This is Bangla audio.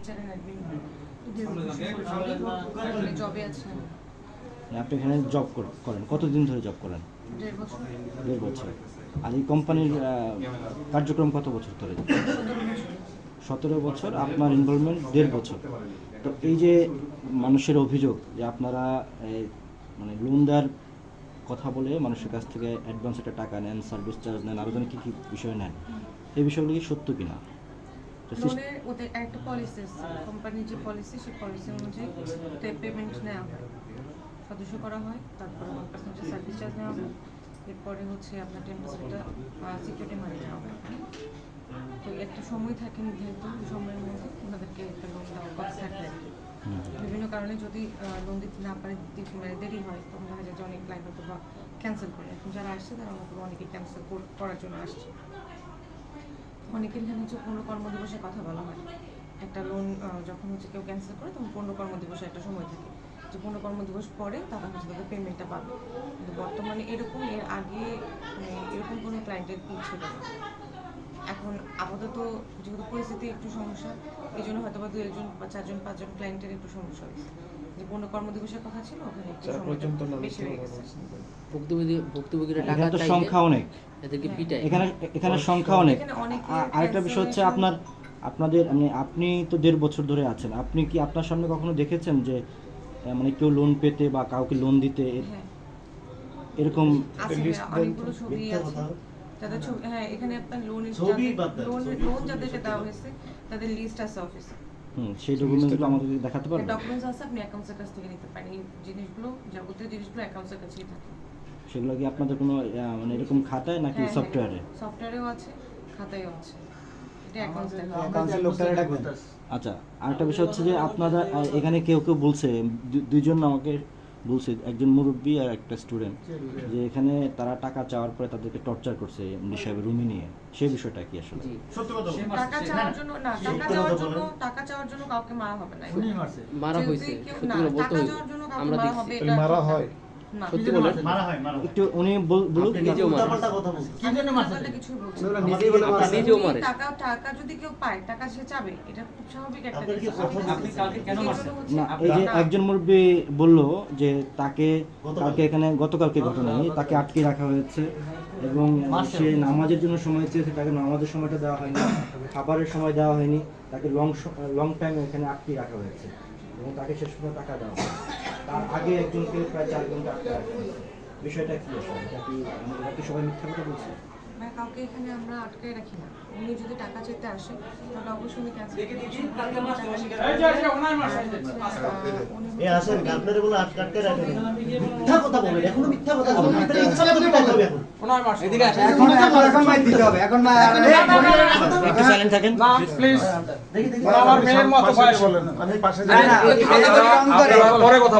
এইচআর অ্যাডমিন জবে আছি। মানে আপনি এখানে জব করেন। কতদিন ধরে জব করেন? দেড় বছর। আর এই কোম্পানির কার্যক্রম কত বছর ধরে? সতেরো বছর। আপনার ইনভলভমেন্ট দেড় বছর। তো এই যে মানুষের অভিযোগ যে আপনারা এই, মানে লোন দেওয়ার কথা বলে মানুষের কাছ থেকে অ্যাডভান্স একটা টাকা নেন সার্ভিস চার্জ নেন আরও কি কী বিষয় নেন এই বিষয়গুলো কি সত্য কিনা? লোনের ওদের একটা পলিসি কোম্পানির যে পলিসি সেই পলিসি অনুযায়ী পেমেন্ট নেওয়া হয়। সদস্য করা হয়, তারপরে ওয়ান পার্সেন্টের সার্ভিস চার্জ নেওয়া হয়। এরপরে হচ্ছে আপনার টেন সিকিউরিটি মানি নেওয়া হয়। তো একটা সময় থাকে নির্ধারিত সময়ের মধ্যে ওনাদেরকে একটা লোন দেওয়ার কথা থাকে। বিভিন্ন কারণে যদি লোন দিতে না পারে মানে দেরি হয়, তখন দেখা যায় যে অনেক ক্লায়েন্ট হয়তো বা ক্যান্সেল করে। এখন যারা আসছে, তারা হয়তো অনেকে ক্যান্সেল করার জন্য আসছে। অনেকের এখানে হচ্ছে পনেরো কর্মদিবসের কথা বলা হয়। একটা লোন যখন হচ্ছে কেউ ক্যান্সেল করে, তখন পনেরো কর্মদিবসের একটা সময় থাকে। যে পনেরো কর্মদিবস পরে তারা হচ্ছে তাদের পেমেন্টটা পাবে। কিন্তু বর্তমানে এরকম এর আগে মানে এরকম কোনো ক্লায়েন্টের ছিল না এখন আপাতত যেহেতু পরিস্থিতি একটু সমস্যা এই জন্য হয়তো বা দু একজন বা চারজন পাঁচজন ক্লায়েন্টের একটু সমস্যা হয়েছে। যে পনেরো কর্মদিবসের কথা ছিল ওখানে একটু না বেশি হয়ে গেছে। ভুক্তভোগী ভুক্তভোগীরা টাকা এখানে তো সংখ্যা অনেক। এদেরকে পিটায়। এখানে এখানে সংখ্যা অনেক। আরেকটা বিষয় হচ্ছে আপনার আপনাদের মানে আপনি তো দেড় বছর ধরে আছেন। আপনি কি আপনার সামনে কখনো দেখেছেন যে আহ, মানে কেউ লোন পেতে বা কাউকে লোন দিতে হ্যাঁ। এরকম আছে অনেকগুলো ছবি আছে। যাদের ছবি হ্যাঁ এখানে আপনার লোন লোন লোন যাদেরকে বিষয় দেওয়া হয়েছে তাদের লিস্ট আছে অফিসে হুম, সেই ডকুমেন্টসগুলো আমাদেরকে দেখাতে পারবেন ডকুমেন্টস আছে আপনি অ্যাকাউন্টসের কাছ থেকে নিতে পারেন। এই জিনিসগুলো যাবতীয় জিনিসগুলো অ্যাকাউন্টসের কাছেই থাকে। সেগুলো কি আপনাদের কোনো আহ, মানে এরকম খাতায় নাকি হ্যাঁ, সফটওয়্যারে সফটওয়্যারেও আছে খাতায়ও আছে। আচ্ছা আরেকটা বিষয় হচ্ছে যে আপনারা এখানে কেউ কেউ বলছে দুইজন আমাকে বলছে একজন মুরব্বী আর একটা স্টুডেন্ট যে এখানে তারা টাকা চাওয়ার পরে তাদেরকে টর্চার করছে নিশাবে রুমি রুমে নিয়ে। সেই বিষয়টা কি আসলে? টাকা চাওয়ার জন্য না টাকা চাওয়ার জন্য টাকা চাওয়ার জন্য কাউকে মারা হবে না মারা হয়েছে। মারা হয়? সত্যি বলেন। একটু উনি বলুক। নিজেও। নিজেও মারে। টাকা টাকা যদি কেউ পায় টাকা সে চাবে। এটা খুব স্বাভাবিক একটা না এই যে একজন মুরব্বী বলল যে তাকে কালকে এখানে গতকালকে ঘটনা এই তাকে আটকে রাখা হয়েছে। এবং সে নামাজের জন্য সময় চেয়েছে তাকে নামাজের সময়টা দেওয়া হয়নি খাবারের সময় দেওয়া হয়নি তাকে লং লং টাইম এখানে আটকে রাখা হয়েছে। এবং তাকে শেষ পর্যন্ত টাকা দেওয়া হয় তার আগে একজনকে প্রায় চার ঘণ্টা আটকে রাখা বিষয়টা কি আসলে? এটা কি আমরা কি সবাই মিথ্যা কথা বলছি? কাউকে এখানে আমরা আটকে রাখি না। উনি যদি টাকা চেতে আসে তাহলে অবশ্যই উনি ক্যান্সেল এ আসেন আপনারা বলে আটকে আটকে রাখেন মিথ্যা কথা বলেন এখনও মিথ্যা কথা বলেন আপনারা ইচ্ছা করলে পাইতে হবে এখন এদিকে আসেন এখন এখন এখন মাইক দিতে হবে এখন না একটু সাইলেন্ট থাকেন। প্লিজ দেখি দেখি। আমার মেয়ের মতো বলেন আমি পাশে যাই না, না, পরে কথা